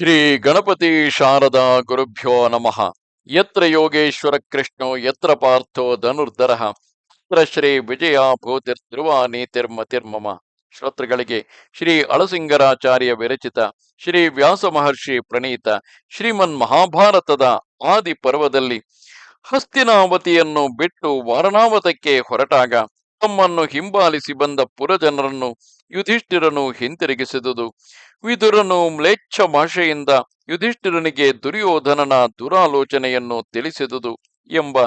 ಶ್ರೀ ಗಣಪತಿ ಶಾರದಾ ಗುರುಭ್ಯೋ ನಮಃ. ಯತ್ರ ಯೋಗೇಶ್ವರ ಕೃಷ್ಣೋ, ಯತ್ರ ಪಾರ್ಥೋ ಧನುರ್ಧರ. ಯತ್ರ ಶ್ರೀ ವಿಜಯ ಭೂತಿರ್ಧ್ರುವ ನೀತಿರ್ಮತಿರ್ಮಮ ಶ್ರೋತೃಗಳಿಗೆ ಶ್ರೀ ಅಳಸಿಂಗರಾಚಾರ್ಯ ವಿರಚಿತ, ಶ್ರೀ ವ್ಯಾಸ ಮಹರ್ಷಿ ಪ್ರಣೀತ, ಶ್ರೀಮನ್ ಮಹಾಭಾರತದ ಆದಿ ಪರ್ವದಲ್ಲಿ ಹಸ್ತಿನಾವತಿಯನ್ನು ಬಿಟ್ಟು ವಾರಣಾವತಕ್ಕೆ ಹೊರಟಾಗ ತಮ್ಮನ್ನು ಹಿಂಬಾಲಿಸಿ ಬಂದ ಪುರಜನರನ್ನು ಯುಧಿಷ್ಠಿರನು ಹಿಂತಿರುಗಿಸಿದುದು. ವಿದುರನು ಮ್ಲೇಚ್ಛ ಭಾಷೆಯಿಂದ ಯುಧಿಷ್ಠಿರನಿಗೆ ದುರ್ಯೋಧನನ ದುರಾಲೋಚನೆಯನ್ನು ತಿಳಿಸಿದುದು ಎಂಬ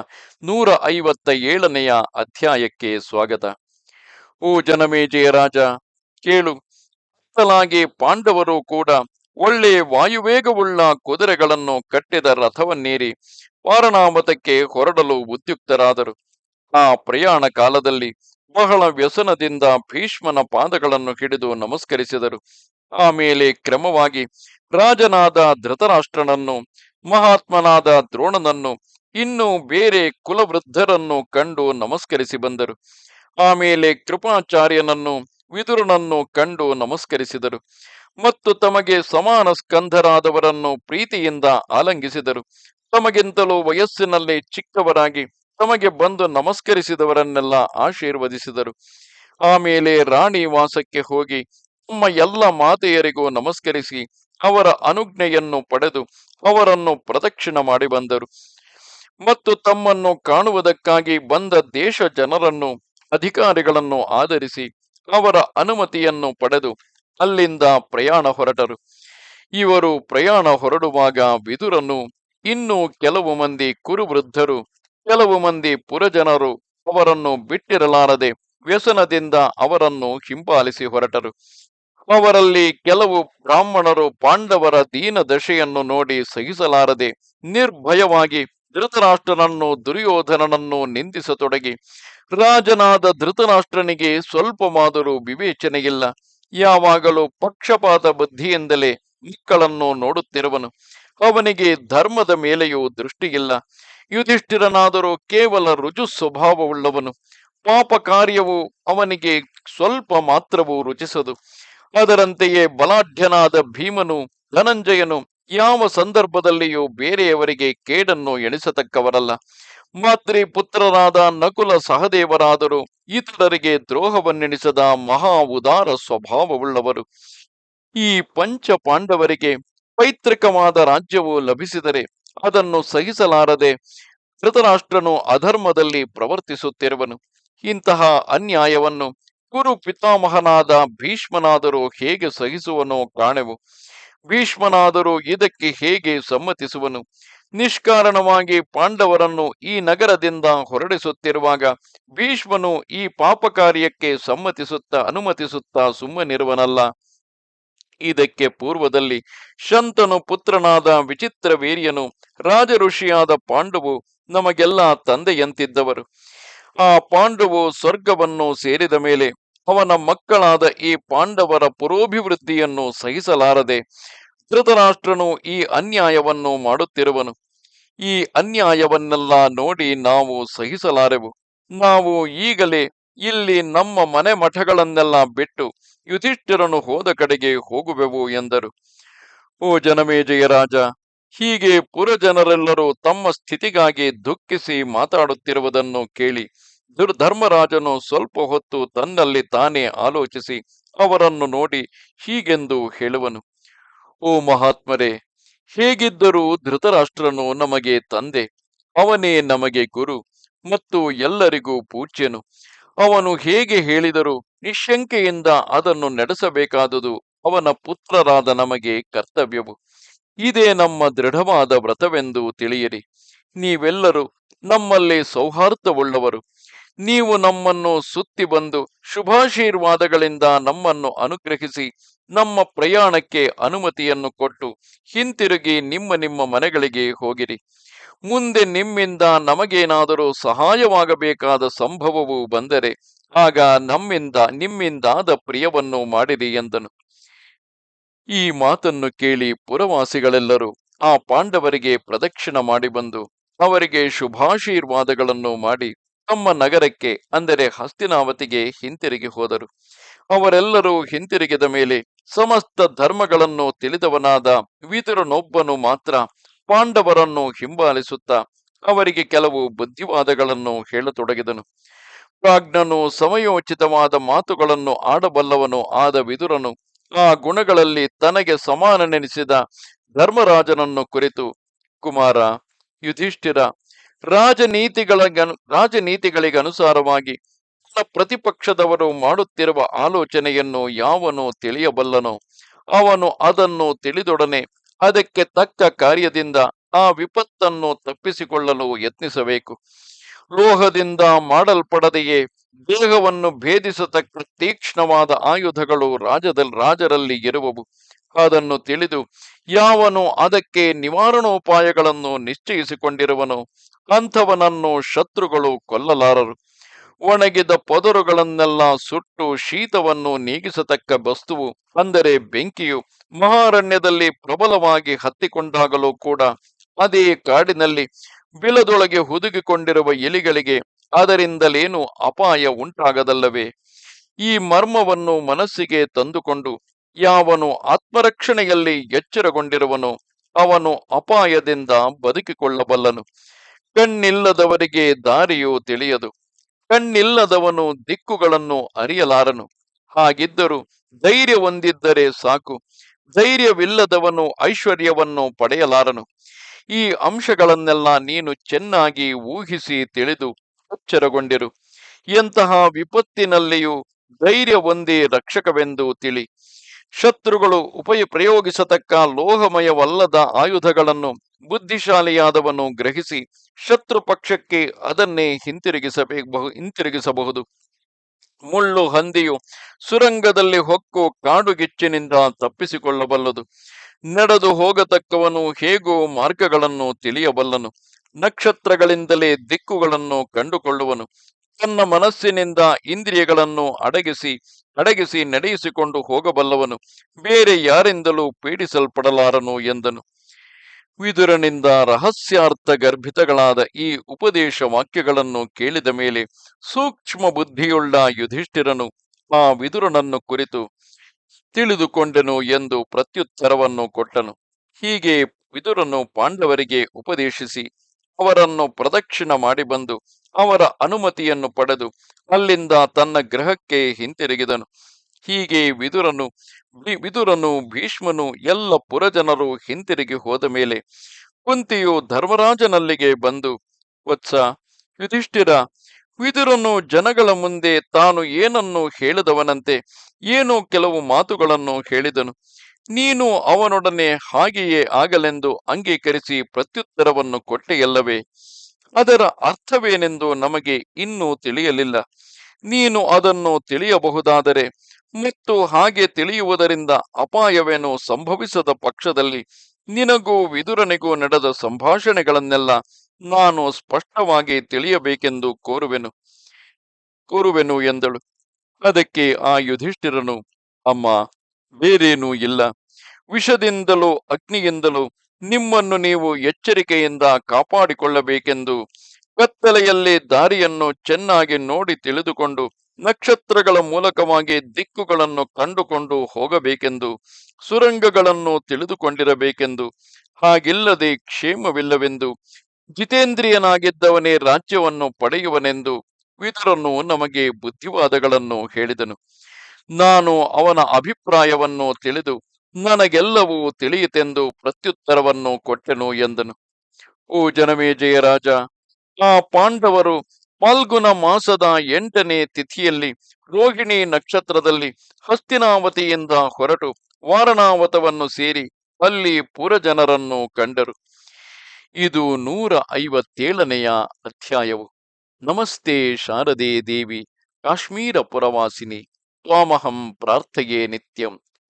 ನೂರ ಐವತ್ತ ಏಳನೆಯ ಅಧ್ಯಾಯಕ್ಕೆ ಸ್ವಾಗತ. ಓ ಜನಮೇಜಯ ರಾಜ, ಕೇಳು ಅತ್ತಲಾಗಿ ಪಾಂಡವರು ಕೂಡ ಒಳ್ಳೆ ವಾಯುವೇಗವುಳ್ಳ ಕುದುರೆಗಳನ್ನು ಕಟ್ಟಿದ ರಥವನ್ನೇರಿ ವಾರಣಾಮತಕ್ಕೆ ಹೊರಡಲು ಉದ್ಯುಕ್ತರಾದರು. ಆ ಪ್ರಯಾಣ ಕಾಲದಲ್ಲಿ ಬಹಳ ವ್ಯಸನದಿಂದ ಭೀಷ್ಮನ ಪಾದಗಳನ್ನು ಹಿಡಿದು ನಮಸ್ಕರಿಸಿದರು. ಆಮೇಲೆ ಕ್ರಮವಾಗಿ ರಾಜನಾದ ಧೃತರಾಷ್ಟ್ರನನ್ನು, ಮಹಾತ್ಮನಾದ ದ್ರೋಣನನ್ನು, ಇನ್ನು ಬೇರೆ ಕುಲವೃದ್ಧರನ್ನು ಕಂಡು ನಮಸ್ಕರಿಸಿ ಬಂದರು. ಆಮೇಲೆ ಕೃಪಾಚಾರ್ಯನನ್ನು, ವಿದುರನನ್ನು ಕಂಡು ನಮಸ್ಕರಿಸಿದರು. ಮತ್ತು ತಮಗೆ ಸಮಾನ ಸ್ಕಂಧರಾದವರನ್ನು ಪ್ರೀತಿಯಿಂದ ಆಲಂಗಿಸಿದರು. ತಮಗಿಂತಲೂ ವಯಸ್ಸಿನಲ್ಲಿ ಚಿಕ್ಕವರಾಗಿ ತಮಗೆ ಬಂದು ನಮಸ್ಕರಿಸಿದವರನ್ನೆಲ್ಲ ಆಶೀರ್ವದಿಸಿದರು. ಆಮೇಲೆ ರಾಣಿ ವಾಸಕ್ಕೆ ಹೋಗಿ ತಮ್ಮ ಎಲ್ಲ ಮಾತೆಯರಿಗೂ ನಮಸ್ಕರಿಸಿ ಅವರ ಅನುಜ್ಞೆಯನ್ನು ಪಡೆದು ಅವರನ್ನು ಪ್ರದಕ್ಷಿಣ ಮಾಡಿ ಬಂದರು. ಮತ್ತು ತಮ್ಮನ್ನು ಕಾಣುವುದಕ್ಕಾಗಿ ಬಂದ ದೇಶ ಜನರನ್ನು, ಅಧಿಕಾರಿಗಳನ್ನು ಆಧರಿಸಿ ಅವರ ಅನುಮತಿಯನ್ನು ಪಡೆದು ಅಲ್ಲಿಂದ ಪ್ರಯಾಣ ಹೊರಟರು. ಇವರು ಪ್ರಯಾಣ ಹೊರಡುವಾಗ ವಿದುರನು ಇನ್ನು ಕೆಲವು ಮಂದಿ ಕುರುವೃದ್ಧರು ಕೆಲವು ಮಂದಿ ಪುರಜನರು ಅವರನ್ನು ಬಿಟ್ಟಿರಲಾರದೆ ವ್ಯಸನದಿಂದ ಅವರನ್ನು ಹಿಂಬಾಲಿಸಿ ಹೊರಟರು. ಅವರಲ್ಲಿ ಕೆಲವು ಬ್ರಾಹ್ಮಣರು ಪಾಂಡವರ ದೀನ ದಶೆಯನ್ನು ನೋಡಿ ಸಹಿಸಲಾರದೆ ನಿರ್ಭಯವಾಗಿ ಧೃತರಾಷ್ಟ್ರನನ್ನು, ದುರ್ಯೋಧನನನ್ನು ನಿಂದಿಸತೊಡಗಿ. ರಾಜನಾದ ಧೃತರಾಷ್ಟ್ರನಿಗೆ ಸ್ವಲ್ಪ ಮಾದರೂ ವಿವೇಚನೆಯಿಲ್ಲ. ಯಾವಾಗಲೂ ಪಕ್ಷಪಾತ ಬುದ್ಧಿಯಿಂದಲೇ ಮಕ್ಕಳನ್ನು ನೋಡುತ್ತಿರುವನು. ಅವನಿಗೆ ಧರ್ಮದ ಮೇಲೆಯೂ ದೃಷ್ಟಿಯಿಲ್ಲ. ಯುಧಿಷ್ಠಿರನಾದರೂ ಕೇವಲ ರುಜು ಸ್ವಭಾವವುಳ್ಳವನು. ಪಾಪ ಕಾರ್ಯವು ಅವನಿಗೆ ಸ್ವಲ್ಪ ಮಾತ್ರವೂ ರುಚಿಸದು. ಅದರಂತೆಯೇ ಬಲಾಢ್ಯನಾದ ಭೀಮನು ಧನಂಜಯನು ಯಾವ ಸಂದರ್ಭದಲ್ಲಿಯೂ ಬೇರೆಯವರಿಗೆ ಕೇಡನ್ನು ಎಣಿಸತಕ್ಕವರಲ್ಲ. ಮಾತ್ರಿ ಪುತ್ರರಾದ ನಕುಲ ಸಹದೇವರಾದರೂ ಇತರರಿಗೆ ದ್ರೋಹವನ್ನೆಣಿಸದ ಮಹಾ ಉದಾರ ಸ್ವಭಾವವುಳ್ಳವರು. ಈ ಪಂಚ ಪಾಂಡವರಿಗೆ ಪೈತೃಕವಾದ ರಾಜ್ಯವು ಲಭಿಸಿದರೆ ಅದನ್ನು ಸಹಿಸಲಾರದೆ ಧೃತರಾಷ್ಟ್ರನು ಅಧರ್ಮದಲ್ಲಿ ಪ್ರವರ್ತಿಸುತ್ತಿರುವನು. ಇಂತಹ ಅನ್ಯಾಯವನ್ನು ಗುರು ಪಿತಾಮಹನಾದ ಭೀಷ್ಮನಾದರೂ ಹೇಗೆ ಸಹಿಸುವನೋ ಕಾಣೆವು. ಭೀಷ್ಮನಾದರೂ ಇದಕ್ಕೆ ಹೇಗೆ ಸಮ್ಮತಿಸುವನು. ನಿಷ್ಕಾರಣವಾಗಿ ಪಾಂಡವರನ್ನು ಈ ನಗರದಿಂದ ಹೊರಡಿಸುತ್ತಿರುವಾಗ ಭೀಷ್ಮನು ಈ ಪಾಪ ಕಾರ್ಯಕ್ಕೆ ಸಮ್ಮತಿಸುತ್ತಾ ಅನುಮತಿಸುತ್ತಾ ಸುಮ್ಮನಿರುವನಲ್ಲ. ಇದಕ್ಕೆ ಪೂರ್ವದಲ್ಲಿ ಶಂತನು ಪುತ್ರನಾದ ವಿಚಿತ್ರ ವೀರ್ಯನು ರಾಜ ಋಷಿಯಾದ ಪಾಂಡವು ನಮಗೆಲ್ಲ ತಂದೆಯಂತಿದ್ದವರು. ಆ ಪಾಂಡವು ಸ್ವರ್ಗವನ್ನು ಸೇರಿದ ಮೇಲೆ ಅವನ ಮಕ್ಕಳಾದ ಈ ಪಾಂಡವರ ಪುರೋಭಿವೃದ್ಧಿಯನ್ನು ಸಹಿಸಲಾರದೆ ಧೃತರಾಷ್ಟ್ರನು ಈ ಅನ್ಯಾಯವನ್ನು ಮಾಡುತ್ತಿರುವನು. ಈ ಅನ್ಯಾಯವನ್ನೆಲ್ಲ ನೋಡಿ ನಾವು ಸಹಿಸಲಾರೆವು. ನಾವು ಈಗಲೇ ಇಲ್ಲಿ ನಮ್ಮ ಮನೆ ಮಠಗಳನ್ನೆಲ್ಲ ಬಿಟ್ಟು ಯುಧಿಷ್ಠಿರನು ಹೋದ ಕಡೆಗೆ ಹೋಗುವೆವು ಎಂದರು. ಓ ಜನಮೇಜಯ ರಾಜ, ಹೀಗೆ ಪುರಜನರೆಲ್ಲರೂ ತಮ್ಮ ಸ್ಥಿತಿಗಾಗಿ ದುಃಖಿಸಿ ಮಾತಾಡುತ್ತಿರುವುದನ್ನು ಕೇಳಿ ದುರ್ಧರ್ಮರಾಜನು ಸ್ವಲ್ಪ ಹೊತ್ತು ತನ್ನಲ್ಲಿ ತಾನೇ ಆಲೋಚಿಸಿ ಅವರನ್ನು ನೋಡಿ ಹೀಗೆಂದು ಹೇಳುವನು. ಓ ಮಹಾತ್ಮರೇ, ಹೇಗಿದ್ದರೂ ಧೃತರಾಷ್ಟ್ರನು ನಮಗೆ ತಂದೆ, ಅವನೇ ನಮಗೆ ಗುರು ಮತ್ತು ಎಲ್ಲರಿಗೂ ಪೂಜ್ಯನು. ಅವನು ಹೇಗೆ ಹೇಳಿದರು? ನಿಶಂಕೆಯಿಂದ ಅದನ್ನು ನಡೆಸಬೇಕಾದುದು ಅವನ ಪುತ್ರರಾದ ನಮಗೆ ಕರ್ತವ್ಯವು. ಇದೇ ನಮ್ಮ ದೃಢವಾದ ವ್ರತವೆಂದು ತಿಳಿಯಿರಿ. ನೀವೆಲ್ಲರೂ ನಮ್ಮಲ್ಲಿ ಸೌಹಾರ್ದವುಳ್ಳವರು. ನೀವು ನಮ್ಮನ್ನು ಸುತ್ತಿ ಬಂದು ಶುಭಾಶೀರ್ವಾದಗಳಿಂದ ನಮ್ಮನ್ನು ಅನುಗ್ರಹಿಸಿ ನಮ್ಮ ಪ್ರಯಾಣಕ್ಕೆ ಅನುಮತಿಯನ್ನು ಕೊಟ್ಟು ಹಿಂತಿರುಗಿ ನಿಮ್ಮ ನಿಮ್ಮ ಮನೆಗಳಿಗೆ ಹೋಗಿರಿ. ಮುಂದೆ ನಿಮ್ಮಿಂದ ನಮಗೇನಾದರೂ ಸಹಾಯವಾಗಬೇಕಾದ ಸಂಭವವು ಬಂದರೆ ಆಗ ನಮ್ಮಿಂದ, ನಿಮ್ಮಿಂದಾದ ಪ್ರಿಯವನ್ನು ಮಾಡಿರಿ ಎಂದನು. ಈ ಮಾತನ್ನು ಕೇಳಿ ಪುರವಾಸಿಗಳೆಲ್ಲರೂ ಆ ಪಾಂಡವರಿಗೆ ಪ್ರದಕ್ಷಿಣ ಮಾಡಿ ಬಂದು ಅವರಿಗೆ ಶುಭಾಶೀರ್ವಾದಗಳನ್ನು ಮಾಡಿ ತಮ್ಮ ನಗರಕ್ಕೆ, ಅಂದರೆ ಹಸ್ತಿನಾವತಿಗೆ ಹಿಂತಿರುಗಿ ಹೋದರು. ಅವರೆಲ್ಲರೂ ಹಿಂತಿರುಗಿದ ಮೇಲೆ ಸಮಸ್ತ ಧರ್ಮಗಳನ್ನು ತಿಳಿದವನಾದ ವಿತರನೊಬ್ಬನು ಮಾತ್ರ ಪಾಂಡವರನ್ನು ಹಿಂಬಾಲಿಸುತ್ತಾ ಅವರಿಗೆ ಕೆಲವು ಬುದ್ಧಿವಾದಗಳನ್ನು ಹೇಳತೊಡಗಿದನು. ಪ್ರಾಜ್ಞನು ಸಮಯೋಚಿತವಾದ ಮಾತುಗಳನ್ನು ಆಡಬಲ್ಲವನು, ಆದ ವಿದುರನು ಆ ಗುಣಗಳಲ್ಲಿ ತನಗೆ ಸಮಾನನೆನಿಸಿದ ಧರ್ಮರಾಜನನ್ನು ಕುರಿತು. ಕುಮಾರ, ಯುಧಿಷ್ಠಿರ, ರಾಜನೀತಿಗಳ ರಾಜನೀತಿಗಳಿಗನುಸಾರವಾಗಿ ತನ್ನ ಪ್ರತಿಪಕ್ಷದವರು ಮಾಡುತ್ತಿರುವ ಆಲೋಚನೆಯನ್ನು ಯಾವನು ತಿಳಿಯಬಲ್ಲನೋ. ಅವನು ಅದನ್ನು ತಿಳಿದೊಡನೆ ಅದಕ್ಕೆ ತಕ್ಕ ಕಾರ್ಯದಿಂದ ಆ ವಿಪತ್ತನ್ನು ತಪ್ಪಿಸಿಕೊಳ್ಳಲು ಯತ್ನಿಸಬೇಕು. ಲೋಹದಿಂದ ಮಾಡಲ್ಪಡದೆಯೇ ದೇಹವನ್ನು ಭೇದಿಸತಕ್ಕ ತೀಕ್ಷ್ಣವಾದ ಆಯುಧಗಳು ರಾಜದಲ್ಲಿ ರಾಜರಲ್ಲಿ ಇರುವವು ಅದನ್ನು ತಿಳಿದು ಯಾವನು ಅದಕ್ಕೆ ನಿವಾರಣೋಪಾಯಗಳನ್ನು ನಿಶ್ಚಯಿಸಿಕೊಂಡಿರುವನು, ಅಂಥವನನ್ನು ಶತ್ರುಗಳು ಕೊಲ್ಲಲಾರರು. ಒಣಗಿದ ಪದರುಗಳನ್ನೆಲ್ಲ ಸುಟ್ಟು ಶೀತವನ್ನು ನೀಗಿಸತಕ್ಕ ವಸ್ತುವು ಅಂದರೆ ಬೆಂಕಿಯು ಮಹಾರಣ್ಯದಲ್ಲಿ ಪ್ರಬಲವಾಗಿ ಹತ್ತಿಕೊಂಡಾಗಲೂ ಕೂಡ ಅದೇ ಕಾಡಿನಲ್ಲಿ ಬಿಲದೊಳಗೆ ಹುದುಗಿಕೊಂಡಿರುವ ಎಲಿಗಳಿಗೆ ಅದರಿಂದಲೇನು ಅಪಾಯ ಉಂಟಾಗದಲ್ಲವೇ? ಈ ಮರ್ಮವನ್ನು ಮನಸ್ಸಿಗೆ ತಂದುಕೊಂಡು ಯಾವನು ಆತ್ಮರಕ್ಷಣೆಯಲ್ಲಿ ಎಚ್ಚರಗೊಂಡಿರುವನು ಅವನು ಅಪಾಯದಿಂದ ಬದುಕಿಕೊಳ್ಳಬಲ್ಲನು. ಕಣ್ಣಿಲ್ಲದವರಿಗೆ ದಾರಿಯು ತಿಳಿಯದು. ಕಣ್ಣಿಲ್ಲದವನು ದಿಕ್ಕುಗಳನ್ನು ಅರಿಯಲಾರನು. ಹಾಗಿದ್ದರೂ ಧೈರ್ಯ ಹೊಂದಿದ್ದರೆ ಸಾಕು. ಧೈರ್ಯವಿಲ್ಲದವನು ಐಶ್ವರ್ಯವನ್ನು ಪಡೆಯಲಾರನು. ಈ ಅಂಶಗಳನ್ನೆಲ್ಲ ನೀನು ಚೆನ್ನಾಗಿ ಊಹಿಸಿ ತಿಳಿದು ಎಚ್ಚರಗೊಂಡಿರು ಎಂತಹ ವಿಪತ್ತಿನಲ್ಲಿಯೂ ಧೈರ್ಯ ಹೊಂದಿ ರಕ್ಷಕವೆಂದು ತಿಳಿ. ಶತ್ರುಗಳು ಉಪಯ ಪ್ರಯೋಗಿಸತಕ್ಕ ಲೋಹಮಯವಲ್ಲದ ಆಯುಧಗಳನ್ನು ಬುದ್ಧಿಶಾಲಿಯಾದವನು ಗ್ರಹಿಸಿ ಶತ್ರು ಪಕ್ಷಕ್ಕೆ ಅದನ್ನೇ ಹಿಂತಿರುಗಿಸಬೇಕು ಹಿಂತಿರುಗಿಸಬಹುದು. ಮುಳ್ಳು ಹಂದಿಯು ಸುರಂಗದಲ್ಲಿ ಹೊಕ್ಕು ಕಾಡುಗಿಚ್ಚಿನಿಂದ ತಪ್ಪಿಸಿಕೊಳ್ಳಬಲ್ಲದು. ನಡೆದು ಹೋಗತಕ್ಕವನು ಹೇಗೋ ಮಾರ್ಗಗಳನ್ನು ತಿಳಿಯಬಲ್ಲನು. ನಕ್ಷತ್ರಗಳಿಂದಲೇ ದಿಕ್ಕುಗಳನ್ನು ಕಂಡುಕೊಳ್ಳುವನು. ತನ್ನ ಮನಸ್ಸಿನಿಂದ ಇಂದ್ರಿಯಗಳನ್ನು ಅಡಗಿಸಿ ಅಡಗಿಸಿ ನಡೆಯಿಸಿಕೊಂಡು ಹೋಗಬಲ್ಲವನು, ಬೇರೆ ಯಾರಿಂದಲೂ ಪೀಡಿಸಲ್ಪಡಲಾರನು ಎಂದನು. ವಿದುರನಿಂದ ರಹಸ್ಯಾರ್ಥ ಗರ್ಭಿತಗಳಾದ ಈ ಉಪದೇಶ ವಾಕ್ಯಗಳನ್ನು ಕೇಳಿದ ಮೇಲೆ ಸೂಕ್ಷ್ಮ ಬುದ್ಧಿಯುಳ್ಳ ಯುಧಿಷ್ಠಿರನು ಆ ವಿದುರನನ್ನು ಕುರಿತು ತಿಳಿದುಕೊಂಡೆನು ಎಂದು ಪ್ರತ್ಯುತ್ತರವನ್ನು ಕೊಟ್ಟನು. ಹೀಗೆ ವಿದುರನು ಪಾಂಡವರಿಗೆ ಉಪದೇಶಿಸಿ ಅವರನ್ನು ಪ್ರದಕ್ಷಿಣ ಮಾಡಿ ಬಂದು ಅವರ ಅನುಮತಿಯನ್ನು ಪಡೆದು ಅಲ್ಲಿಂದ ತನ್ನ ಗ್ರಹಕ್ಕೆ ಹಿಂತಿರುಗಿದನು. ಹೀಗೆ ವಿದುರನು ವಿದುರನು ಭೀಷ್ಮನು ಎಲ್ಲ ಪುರಜನರು ಹಿಂತಿರುಗಿ ಹೋದ ಮೇಲೆ ಕುಂತಿಯು ಧರ್ಮರಾಜನಲ್ಲಿಗೆ ಬಂದು, ವತ್ಸ, ಯುಧಿಷ್ಠಿರ, ವಿದುರನು ಜನಗಳ ಮುಂದೆ ತಾನು ಏನನ್ನು ಹೇಳಿದವನಂತೆ, ಏನೋ ಕೆಲವು ಮಾತುಗಳನ್ನು ಹೇಳಿದನು. ನೀನು ಅವನೊಡನೆ ಹಾಗೆಯೇ ಆಗಲೆಂದು ಅಂಗೀಕರಿಸಿ ಪ್ರತ್ಯುತ್ತರವನ್ನು ಕೊಟ್ಟೆಯಲ್ಲವೇ? ಅದರ ಅರ್ಥವೇನೆಂದು ನಮಗೆ ಇನ್ನೂ ತಿಳಿಯಲಿಲ್ಲ. ನೀನು ಅದನ್ನು ತಿಳಿಯಬಹುದಾದರೆ ಮತ್ತು ಹಾಗೆ ತಿಳಿಯುವುದರಿಂದ ಅಪಾಯವೇನು ಸಂಭವಿಸದ ಪಕ್ಷದಲ್ಲಿ ನಿನಗೂ ವಿದುರನಿಗೂ ನಡೆದ ಸಂಭಾಷಣೆಗಳನ್ನೆಲ್ಲ ನಾನು ಸ್ಪಷ್ಟವಾಗಿ ತಿಳಿಯಬೇಕೆಂದು ಕೋರುವೆನು ಕೋರುವೆನು ಎಂದಳು. ಅದಕ್ಕೆ ಆ ಯುಧಿಷ್ಠಿರನು, ಅಮ್ಮ, ಬೇರೇನೂ ಇಲ್ಲ. ವಿಷದಿಂದಲೋ ಅಗ್ನಿಯಿಂದಲೂ ನಿಮ್ಮನ್ನು ನೀವು ಎಚ್ಚರಿಕೆಯಿಂದ ಕಾಪಾಡಿಕೊಳ್ಳಬೇಕೆಂದು ಕತ್ತಲೆಯಲ್ಲಿ ದಾರಿಯನ್ನು ಚೆನ್ನಾಗಿ ನೋಡಿ ತಿಳಿದುಕೊಂಡು ನಕ್ಷತ್ರಗಳ ಮೂಲಕವಾಗಿ ದಿಕ್ಕುಗಳನ್ನು ಕಂಡುಕೊಂಡು ಹೋಗಬೇಕೆಂದು, ಸುರಂಗಗಳನ್ನು ತಿಳಿದುಕೊಂಡಿರಬೇಕೆಂದು, ಹಾಗಿಲ್ಲದೆ ಕ್ಷೇಮವಿಲ್ಲವೆಂದು, ಜಿತೇಂದ್ರಿಯನಾಗಿದ್ದವನೇ ರಾಜ್ಯವನ್ನು ಪಡೆಯುವನೆಂದು ವಿದುರನು ನಮಗೆ ಬುದ್ಧಿವಾದಗಳನ್ನು ಹೇಳಿದನು. ನಾನು ಅವನ ಅಭಿಪ್ರಾಯವನ್ನು ತಿಳಿದು ನನಗೆಲ್ಲವೂ ತಿಳಿಯಿತೆಂದು ಪ್ರತ್ಯುತ್ತರವನ್ನು ಕೊಟ್ಟೆನು ಎಂದನು. ಓ ಜನಮೇಜಯ ರಾಜ ಆ ಪಾಂಡವರು ಫಾಲ್ಗುನ ಮಾಸದ ಎಂಟನೇ ತಿಥಿಯಲ್ಲಿ ರೋಹಿಣಿ ನಕ್ಷತ್ರದಲ್ಲಿ ಹಸ್ತಿನಾವತಿಯಿಂದ ಹೊರಟು ವಾರಣಾವತವನ್ನು ಸೇರಿ ಅಲ್ಲಿ ಪುರಜನರನ್ನು ಕಂಡರು. ಇದು ನೂರ ಐವತ್ತೇಳನೆಯ ಅಧ್ಯಾಯವು. ನಮಸ್ತೆ ಶಾರದೆ ದೇವಿ, ಕಾಶ್ಮೀರ ಪುರವಾಸಿನಿ, ತ್ವಾಮಹಂ ಪ್ರಾರ್ಥೆಯೇ ನಿತ್ಯಂ.